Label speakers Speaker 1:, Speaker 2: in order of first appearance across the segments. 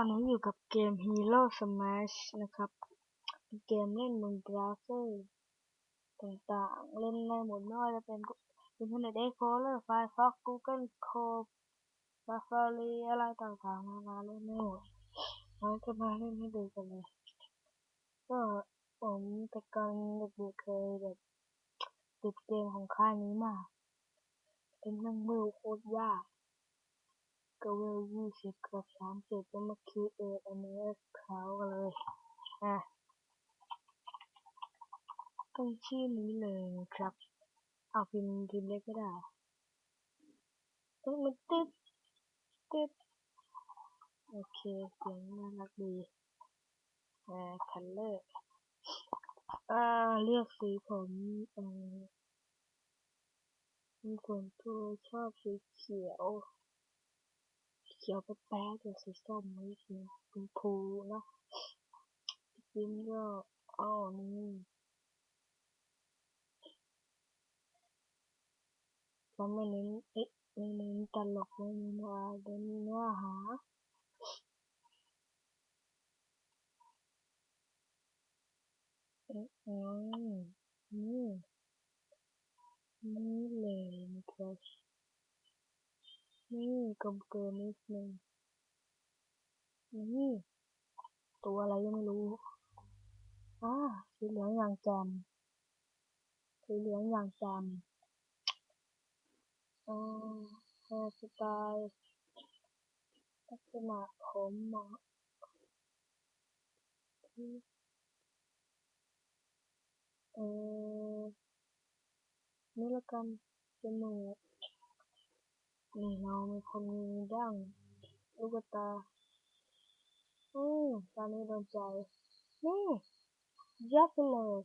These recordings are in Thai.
Speaker 1: ตอนนี้อยู่กับเกม Hero Smash นะครับ เป็นเกมเล่นบนเบราเซอร์ต่างๆ เล่นได้หมดไม่ว่าจะเป็น Internet Explorer Firefox Google Chrome Safari อะไรต่างๆนานาเล่นได้หมดเราจะมาเล่นให้ดูกันเลย ก็ผมแต่ก่อนเด็กๆเคยแบบติดเกมของค่ายนี้มาก เป็นนั่งเวลโคตรยาก ก็เวลยี่สิบกับสามสิบก็มาคิดเอทอันนี้เขากันเลยอะต้องชื่อนี้เลยครับ เอาพิมพ์พิมพ์เล็กก็ได้ต้องมันตึ๊ดตึ๊ดโอเคเสียงน่ารักดีอ่าคันเลอร์อ่าเลือกสีผมอ่าเป็นส่วนตัวชอบสีเขียว ขียวแป๊ดๆกับสีส้มไม่ใช่ชมพูนะจิ้มก็อ้อนี่เราไม่เน้นเอ๊ะไม่เน้นตลกไม่เน้นอะไรเน้นเนื้อหาเอ๊ะอืมนี่นี่เลยนะครับ นี่กลมเกินนิดนึงนี่ตัวอะไรยังไม่รู้อ่าสีเหลืองอย่างแจ่มสีเหลืองอย่างแจ่มอ่าแฮร์สไตล์ลักษณะผมเหมาะเออนี่ละกันจมูก นี่เราเป็นคนมีดั้งลูกตา อืมตอนนี้โดนใจ นี่ยัดไปเลย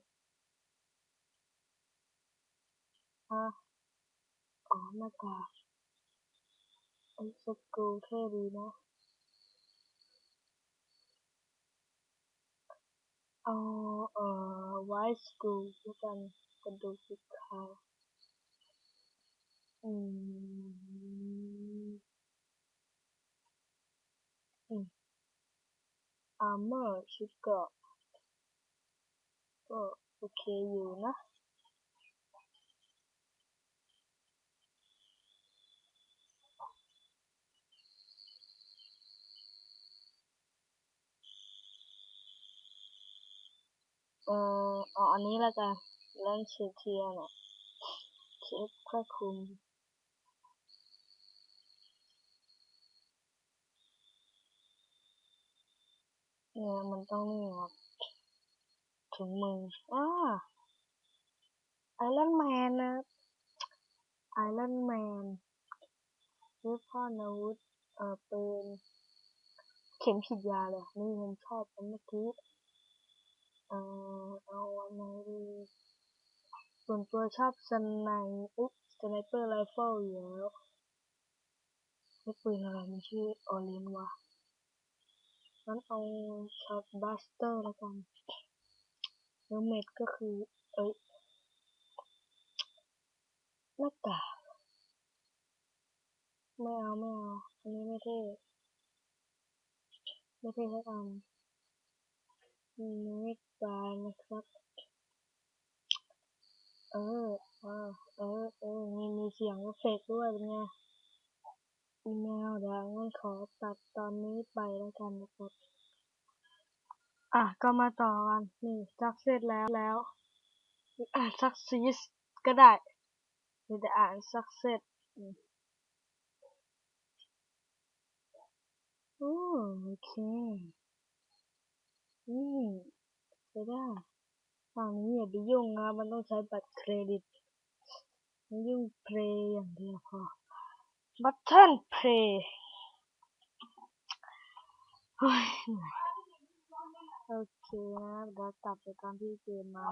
Speaker 1: อะอ๋อหน้ากากไอ้สกรูเท่ดีนะ เอาเอ่อไวท์สกูแล้วกันกระดูกสีขาวอืม อืมอาร์เมอร์ชุดเกราะก็โอเคอยู่นะเอ่อเอาอันนี้ล้วกันเล่นเชียร์เทียร์น่ะเช็คแค่คุม เนี่ยมันต้องนี่ครับถุงมืออ่าไอรอนแมนนะไอรอนแมนซื้อพ่อนาวุธเอ่อปืนเข็มฉีดยาเลยนี่ผมชอบอันเมื่อกี้เอ่อเอาอันไหนดีส่วนตัวชอบสไนอุ๊บสไนเปอร์ไรเฟิลอยู่แล้วนี่ปืนอะไรมันชื่อออเรนวะ งั้นเอาช็อตบัสเตอร์แล้วกันเฮลเมตก็คือ เอ้ยหน้ากากไม่เอาไม่เอาอันนี้ไม่เท่ไม่เท่สักอันอืมไม่ตายนะครับ เออเออเออเออมีมีเสียงเอฟเฟกด้วยเป็นไง อีเมลเดี๋ยวงั้นขอตัดตอนนี้ไปแล้วกันนะครับ อะก็มาต่อกันนี่ซักเสร็จแล้วแล้วอ่านซักซีสก็ได้หรือจะอ่านซักเสร็จโอเคนี่ใช้ได้ฝั่งนี้อย่าไปยุ่งนะมันต้องใช้บัตรเครดิตไม่ยุ่งเพลย์อย่างเดียวพอ บัตเทิลเพลย์โอเคนะเดี๋ยวตัดไปตอนที่เกมมา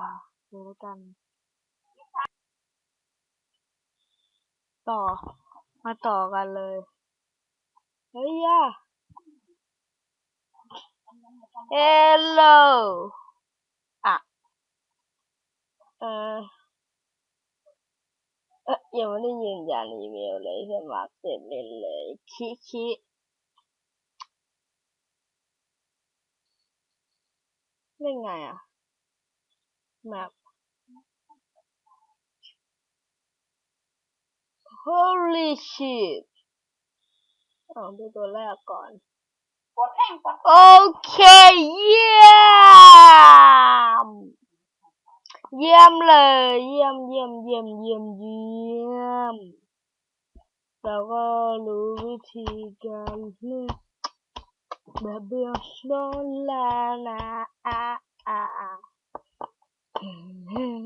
Speaker 1: เลยแล้วกัน ต่อ มาต่อกันเลย เฮ้ยย่า Hello อะ เออเอ๊ะ ยังไม่ได้ยืนยันอีเมลเลยสมัครเสร็จเล่นเลยคิคิเล่นไงอะแมป holy shit เอาดูตัวแรกก่อน โอเค เยี่ม เยี่ยมเลย เยี่ยมเยี่ยมเยี่ยมเยี่ยมเยี่ยมเราก็รู้วิธีการเลือกแบบเบื่อโดนลานะอะอะอะอืมอืม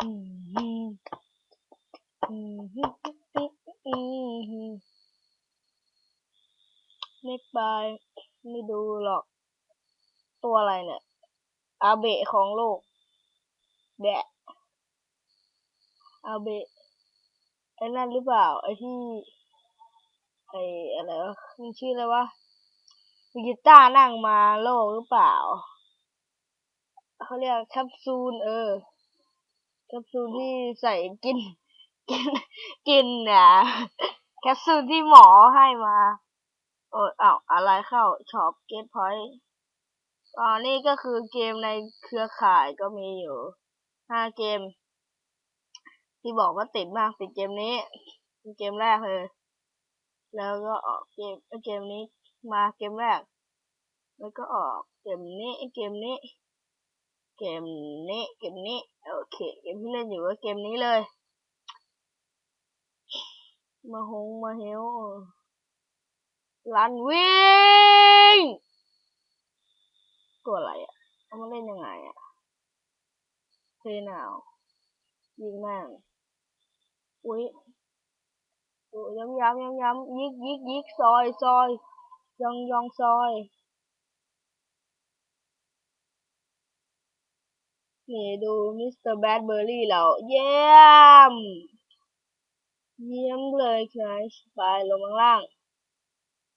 Speaker 1: อืมอืมอืมอืมไม่ไปไม่ดูหรอก ตัวอะไรเนี่ย อาเบะของโลก แดะอาเบะไอ้นั่นหรือเปล่า ไอ้ที่ ไอ้อะไรวะมันชื่ออะไรวะมีกีตาร์นั่งมาโลกหรือเปล่า เขาเรียกแคปซูลเออ แคปซูลที่ใส่กิน กินกินอะแคปซูลที่หมอให้มาโอ้อ้าวอะไรเข้าช็อปเกตพอยต์อ๋อนี่ก็คือเกมในเครือข่ายก็มีอยู่ ห้าเกม ที่บอกว่าติดมากติดเกมนี้เป็นเกมแรกเลย แล้วก็ออกเกมเอ้เกมนี้มาเกมแรก แล้วก็ออกเกมนี้เกมนี้ เกมนี้เกมนี้โอเคเกมที่เล่นอยู่ก็เกมนี้เลย มาหงมาเฮลลันวิ่งตัวอะไรอะเอามาเล่นยังไงอะ พลนาวยิงแม่งอุ้ยโอ้ยย้ำย้ำย้ำย้ำยิกยิกยิกซอยซอยยองยองซอยนี่ดูมิสเตอร์แบดเบอร์รี่เราเยี่ยม เยี่ยมเลยครับไปลงข้างล่าง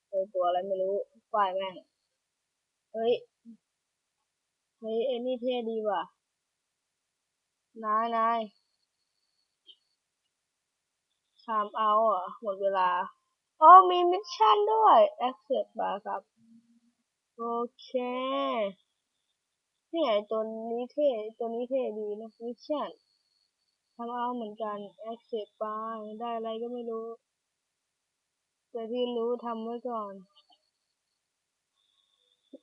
Speaker 1: เจอตัวอะไรไม่รู้ฝ่ายแม่ง เฮ้ย เฮ้ยเอ็นี่เท่ดีว่ะ นายนายทำเอาอะหมดเวลาอ๋อมีมิชชั่นด้วย accept มาครับ โอเคนี่ไงตัวนี้เท่ตัวนี้เท่ดีนะมิชชั่นทำเอาเหมือนกัน accept ไปได้อะไรก็ไม่รู้ แต่ที่รู้ทำไว้ก่อน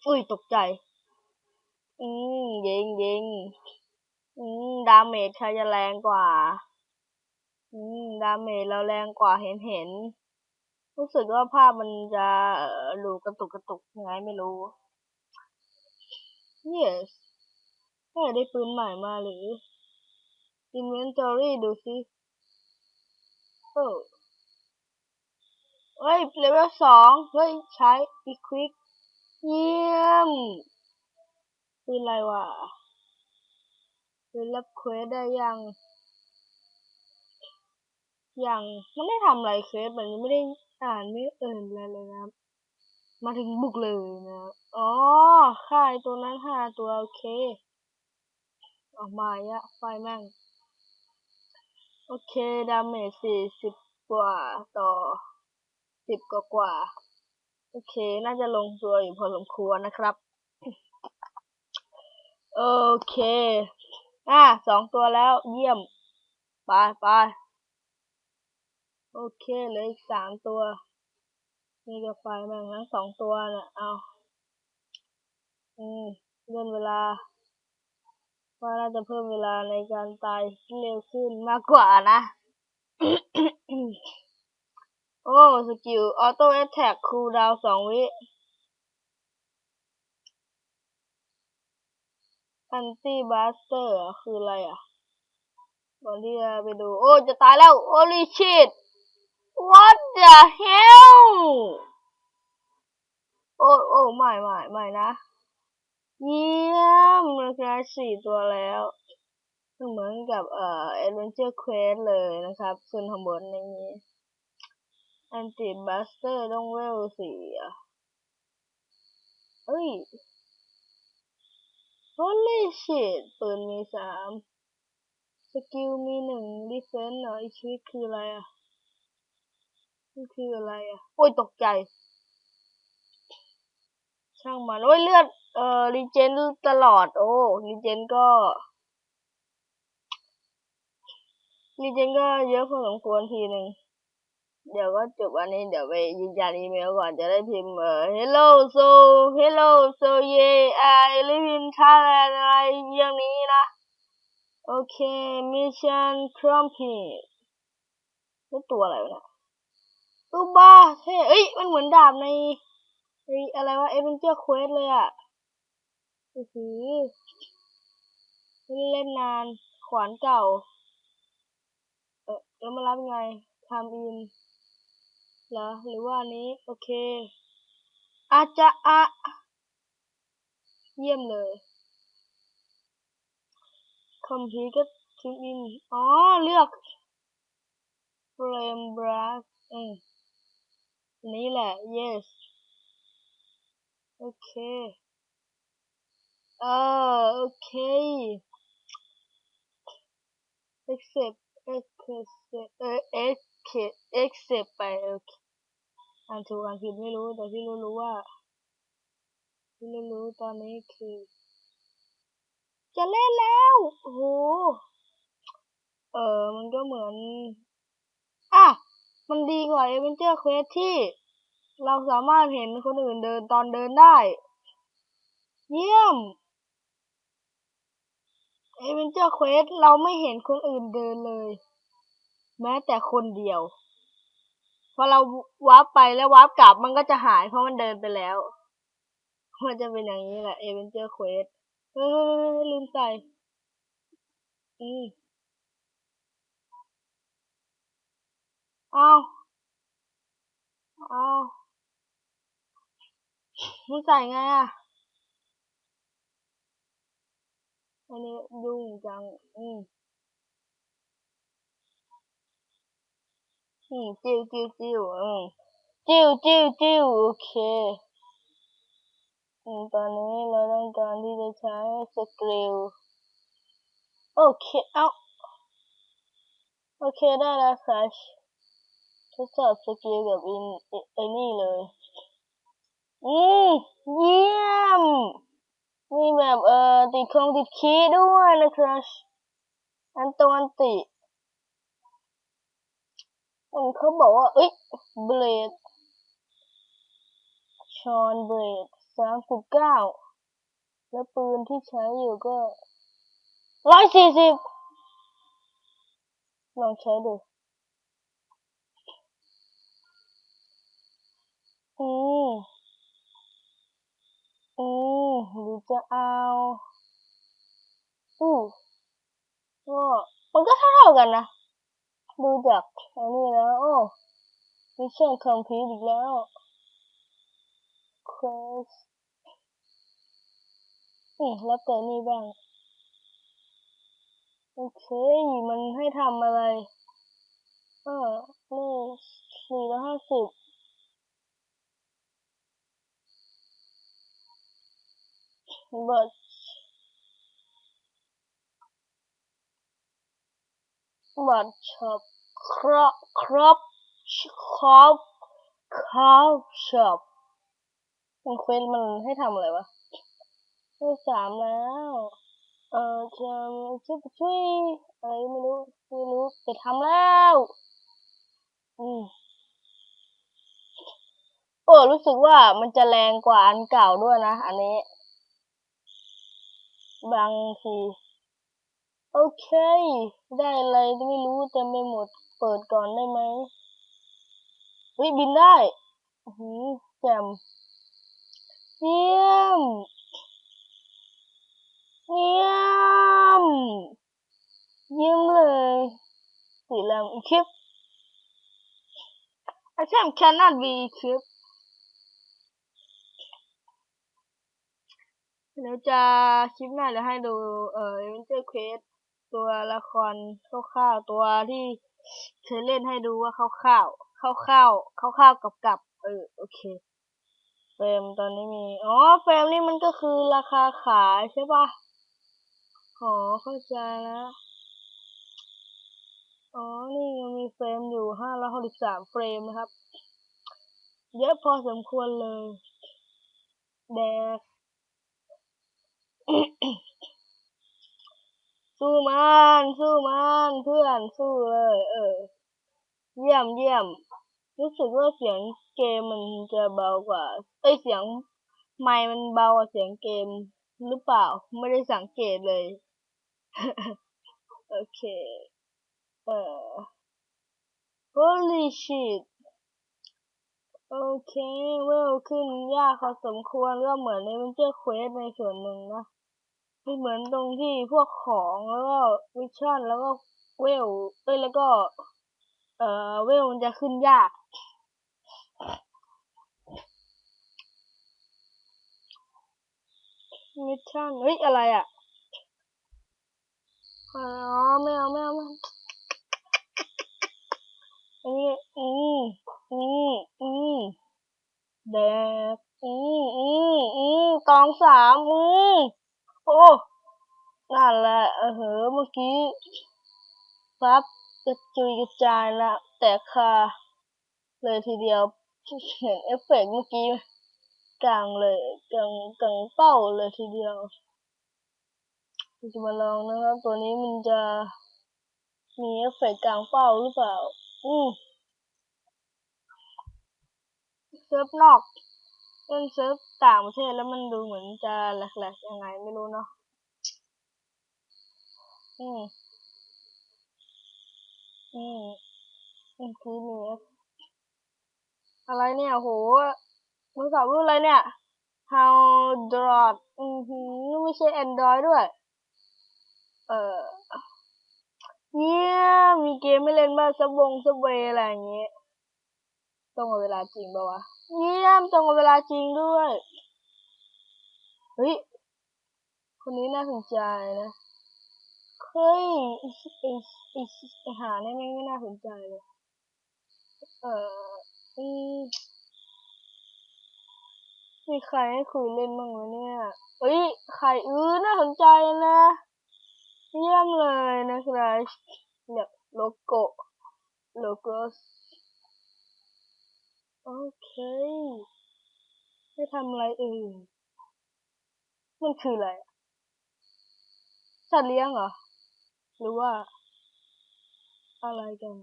Speaker 1: อุ้ยตกใจ อืม เยิงยิง อืม ดาเมจใครจะแรงกว่า อืม ดาเมจเราแรงกว่าเห็นเห็น รู้สึกว่าภาพมันจะเอ่อดูกระตุกกระตุกยังไงไม่รู้ yes แค่ได้ปืนใหม่มาหรือ inventory ดูสิเออเฮ้ยเลเวลสองเฮ้ย ใช้ equip เยี่ยมปืนอะไรวะ ปืนรับเควสได้ยังยังมันได้ทำอะไรเควสมันยังไม่ได้อ่านไม่เอ่นอะไรเลยนะครับ มาถึงบุกเลยนะอ๋อค่ายตัวนั้นห้าตัวโอเคออกมาเยอะไฟแม่ง โอเค ดาเมจสี่สิบกว่าต่อสิบกว่ากว่า โอเค น่าจะลงตัวอยู่พอสมควรนะครับ โอเค อะสองตัวแล้วเยี่ยม ไปไปโอเคเหลืออีกสามตัวนี่ก็ไฟแม่งทั้งสองตัวเนี่ยเอาอืมเลื่อนเวลาว่าน่าจะเพิ่มเวลาในการตายเร็วขึ้นมากกว่านะ โอ้ สกิลออโต้แอตแทกคูลดาวสองวิ อันตี้บ s สเตอร์คืออะไรอะก่อนที่จะไปดู โอ้ จะตายแล้ว holy shit what the hell โอ้โอ้ไม่ไม่ไม่นะ เยี่ยมมันแค่สี่ตัวแล้ว เหมือนกับเอ่อ Adventure Quest เลยนะครับส่วนข้างบนในนี้ Anti Buster ต้องเวลสี่อะเอ้ย Holy shit ปืนมีสามสกิลมีหนึ่ง Defense เหรออีกชีวิตคืออะไรอะนี่คืออะไรอะ โอ้ยตกใจช้ช่างมันโอ้ยเลือด เอ่อรีเจนตลอด โอ้รีเจนก็รีเจนก็เยอะพอสมควรทีหนึ่ง เดี๋ยวก็จบอันนี้เดี๋ยวไปยืนยันอีเมลก่อนจะได้พิมพ์เอ่อ hello so hello so yeah I live in Thailand อะไรอย่างนี้นะ โอเค mission c r o m p e t นี่ตัวอะไรวะเนี่ยตูบาเท่เอ้ย มันเหมือนดาบในในอะไรวะ Adventure Quest เลยอะโอ้โหเล่นนาน ขวานเก่า เออแล้วมารับไง time in เหรอหรือว่าอันนี้โอเค อาจจะอะเยี่ยมเลยคอมพิวก็ทิ้งอินอ๋อ เลือก frame brush อืมอันนี้แหละ yes โอเค เออ โอเค accept accept เออ accept accept ไปโอเคอ่านถูกอ่านผิดไม่รู้ แต่ที่รู้รู้ว่า ที่รู้รู้ตอนนี้คือ จะเล่นแล้วโอ้โหเออมันก็เหมือน อะ มันดีกว่า Adventure Quest ที่เราสามารถเห็นคนอื่นเดินตอนเดินได้ เยี่ยม Adventure Quest เราไม่เห็นคนอื่นเดินเลย แม้แต่คนเดียว พอเราวาร์ปไปแล้ววาร์ปกลับมันก็จะหายเพราะมันเดินไปแล้ว มันจะเป็นอย่างนี้แหละ Adventure Quest เออลืมใส่อืมเอาเอามึงใส่ไงอะอันนี้ยุ่งจัง อืม อืมจิ้วจิ้วจิ้วอืมจิ้วจิ้วจิ้วโอเคอืมตอนนี้เราต้องการที่จะใช้สกิลโอเคเอาโอเคได้แล้วครัชทดสอบสกิลกับอินไอ้นี่เลย อืมเยี่ยม มีแบบเอ่อติดคงติดคีด้วยนะครับ อันตวอันติ มันเขาบอกว่า เอ้ยเบลดชอนเบลดสามสิบเก้าแล้วปืนที่ใช้อยู่ก็ร้อยสี่สิบลองใช้ดูอืมอืมหรือจะเอาอือก็มันก็เท่าๆกันนะ ดูจากอันนี้แล้ว โอ้มิชชั่นคอมพลีทอีกแล้ว quest อืมแล้วแต่นี่บ้าง โอเค มันให้ทำอะไรเออนี่สี่ร้อยห้าสิบบัต บัตช็อปครอครอปครอปครอปช็อปมันเควสมันให้ทำอะไรวะได้สามแล้ว เออจะช่วยช่วยอะไรไม่รู้ไม่รู้ไปทำแล้ว อืมโอ้รู้สึกว่ามันจะแรงกว่าอันเก่าด้วยนะ อันนี้ บางที โอเค ได้อะไรไม่รู้เต็มไปหมด เปิดก่อนได้ไหมวิบินได้หือแจ่มเยี่ยมเยี่ยมเยี่ยมเลยสีแรงอีกคลิป I can cannot be equipped เดี๋ยวจะคลิปหน้าจะให้ดูเอ่อ Adventure Quest ตัวละครคร่าวๆตัวที่เคยเล่นให้ดูว่าคร่าวๆคร่าวๆคร่าวๆกับกับเออโอเคเฟรมตอนนี้มีอ๋อเฟรมนี่มันก็คือราคาขายใช่ปะอ๋อเข้าใจแล้วอ๋อนี่ยังมีเฟรมอยู่ห้าร้อยหกสิบสามเฟรมนะครับ เยอะพอสมควรเลยแดก สู้มันสู้ มันสู้เลย เออ เยี่ยมเยี่ยม รู้สึกว่าเสียงเกมมันจะเบากว่า เอ้ยเสียงไมค์มันเบากว่าเสียงเกมหรือเปล่า ไม่ได้สังเกตเลย โอเค เออ holy shit โอเค เวลขึ้นยากพอสมควรก็เหมือนในมันเจอเควสในส่วนหนึ่งนะไม่เหมือนตรงที่พวกของแล้วก็วิชั่นแล้วก็ เวลเอ้ยแล้วก็ เอ่อเวลมันจะขึ้นยากมิชชั่นเฮ้ยอะไรอะอ๋อไม่เอาไม่เอาไม่เอาอันนี้อืมอืมอืมแดกอืมอืมอืมตองสามอืมโอ้นั่นแหละเออเหอะเมื่อกี้ ปั๊บกระจุยกระจายละแตกคาเลยทีเดียวเห็นเอฟเฟกต์เมื่อกี้กลางเลยกลางกลางเป้าเลยทีเดียวเราจะมาลองนะครับ ตัวนี้มันจะมีเอฟเฟกต์กลางเป้าหรือเปล่า อืมเซิร์ฟนอกเล่นเซิร์ฟต่างประเทศแล้วมันดูเหมือนจะแหลกๆยังไงไม่รู้เนาะอืม อืมคือมีเอฟอะไรเนี่ยโหมือสอบรุ่นอะไรเนี่ย How Drop อือหือไม่ใช่ Android ด้วย เออเนี่ยมีเกมไม่เล่นบ้างซับงซับเวย์อะไรอย่างเงี้ยตรงกับเวลาจริงปะวะเยี่ยมตรงกับเวลาจริงด้วย เฮ้ย คนนี้น่าสนใจนะ เฮ้ยไอ้ไอ้ไอ้ไอ้หานี่ยแม่งไม่น่าสนใจเลย เอออืมมีใครให้คุยเล่นบ้างไหมเนี่ยเฮ้ยใครอื้อน่าสนใจนะ เยี่ยมเลยนะครับเนี่ยโลโก้โลโก้โอเค ไม่ทำอะไรอื่นมันคืออะไรสัตว์เลี้ยงเหรอ หรือว่า อะไรกัน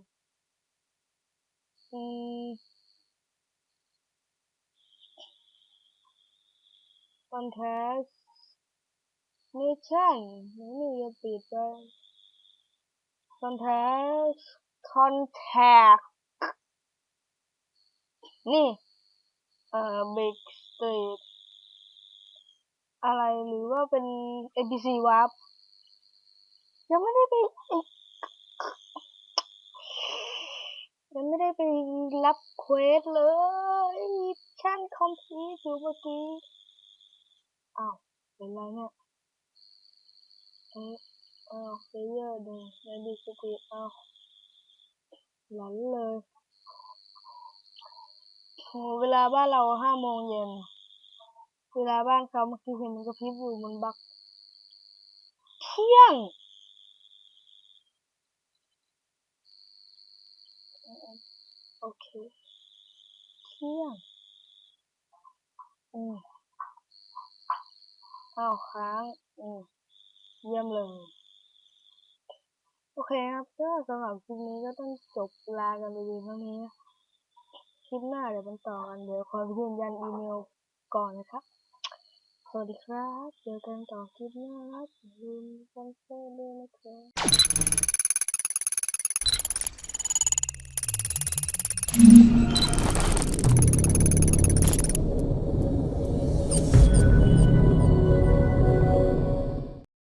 Speaker 1: อืม คอนแทสมิชชั่นนี่จะปิดไปคอนแทสคอนแทคนี่ เอ่อเบกสตรีทอะไรหรือว่าเป็น ABC Warp ยังไม่ได้ไปยังไม่ได้ไปรับเควสเลยชั่นคอมพลีทอยู่เมื่อกี้ อ้าวเป็นไรเนี่ยเอออ้าวเพลเยอร์หนึ่งในดิสตีอ้าวหลันเลยโหเวลาบ้านเราห้าโมงเย็น เวลาบ้านเขาเมื่อกี้เห็นมันกระพริบอยู่มันบักเที่ยง โอเค เที่ยง อืมอ้าวค้าง อืมเยี่ยมเลย โอเคครับก็สำหรับคลิปนี้ก็ต้องจบลากันไปเพีเท่านี้คลิปหน้าเดี๋ยวมันต่อกัน เดี๋ยวขอยืนยันอีเมลก่อนนะครับ สวัสดีครับ เจอกันต่อคลิปหน้าครับอย่าลืมกันเซอร์ด้วยนะครับ